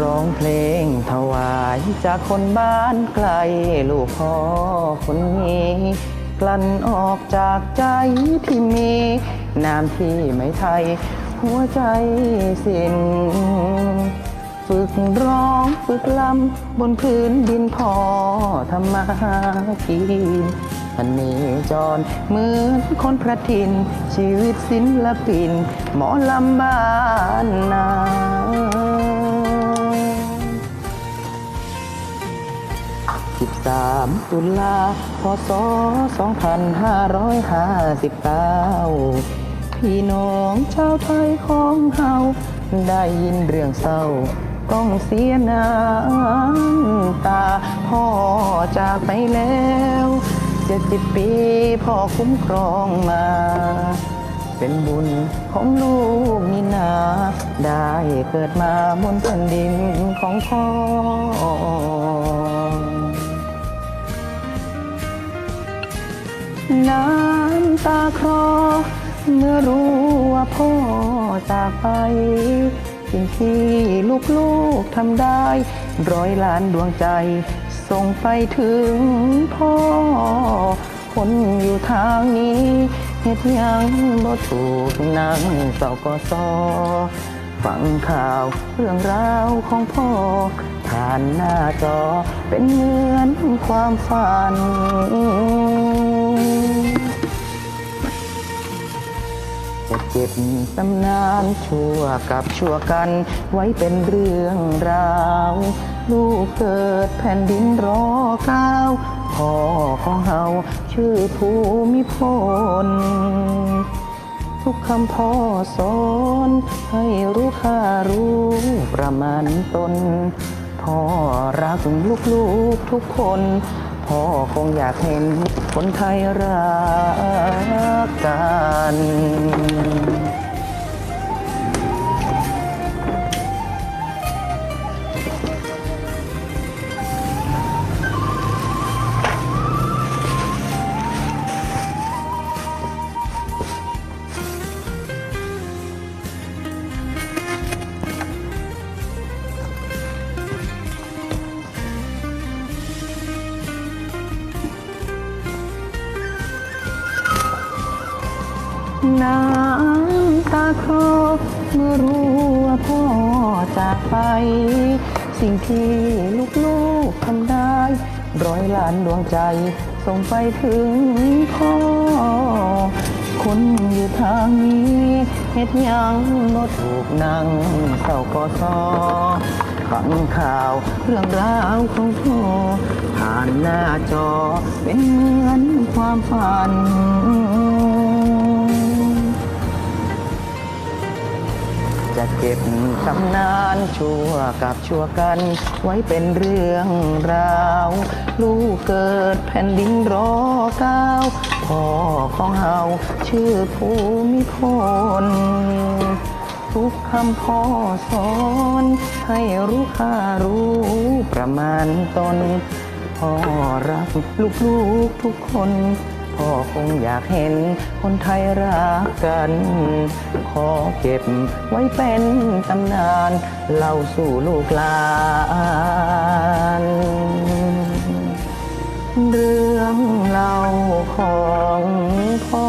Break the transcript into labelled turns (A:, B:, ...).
A: ร้องเพลงถวายจากคนบ้านไกล ลูกพ่อคนนี้ กลั่นออกจากใจที่มีน้ำที่ไม่ไทย หัวใจสิ้นฝึกร้องฝึกลำบนพื้นดินพอทำมาหากินพันนีจรเหมือนคนพระทิน ชีวิตศิลปิน หมอลำบ้านนา 13 ตุลาพศ 2559 พี่น้องชาวไทยของเฮาได้ยินเรื่องเศร้า ต้องเสียน้ำตา พ่อจากไปแล้วเจ็ดสิบปีพ่อคุ้มครองมา เป็นบุญของลูกนี่นา ได้เกิดมาบนแผ่นดินของพ่อ น้ำตาคลอเมื่อรู้ว่าพ่อจากไป สิ่งที่ลูกๆทำได้ ร้อยล้านดวงใจ ส่งไปถึงพ่อ คนอยู่ทางนี้เหตุยังบ่ถูกนั่งเศร้าก็ซอฟังข่าวเรื่องราวของพ่อ ผ่านหน้าจอเป็นเหมือนความฝัน จะเก็บตำนานชั่วกับชั่วกันไว้เป็นเรื่องราว ลูกเกิดแผ่นดินรอเก้าพ่อของเฮาชื่อภูมิพล ทุกคำพ่อสอนให้รู้ค่ารู้ประมาณตน พ่อรักลูกๆทุกคน พ่อคงอยากเห็นคนไทยรักกัน น้ำตาคลอเมื่อรู้ว่าพ่อจากไป สิ่งที่ลูกๆทำได้ ร้อยล้านดวงใจ ส่งไปถึงพ่อ คนอยู่ทางนี้เหตุยังบ่ถูกนั่งเศร้าก็ซอฟังข่าวเรื่องราวของพ่อผ่านหน้าจอเป็นเหมือนความฝัน จะเก็บตำนานชั่วกับชั่วกัน ไว้เป็นเรื่องราว ลูกเกิดแผ่นดินรอเก้าพ่อของเฮาชื่อภูมิพลทุกคำพ่อสอน ให้รู้ค่ารู้ประมาณตนพ่อรักลูกๆทุกคน พ่อคงอยากเห็นคนไทยรักกัน ขอเก็บไว้เป็นตำนานเล่าสู่ลูกหลานเรื่องเล่าของพ่อ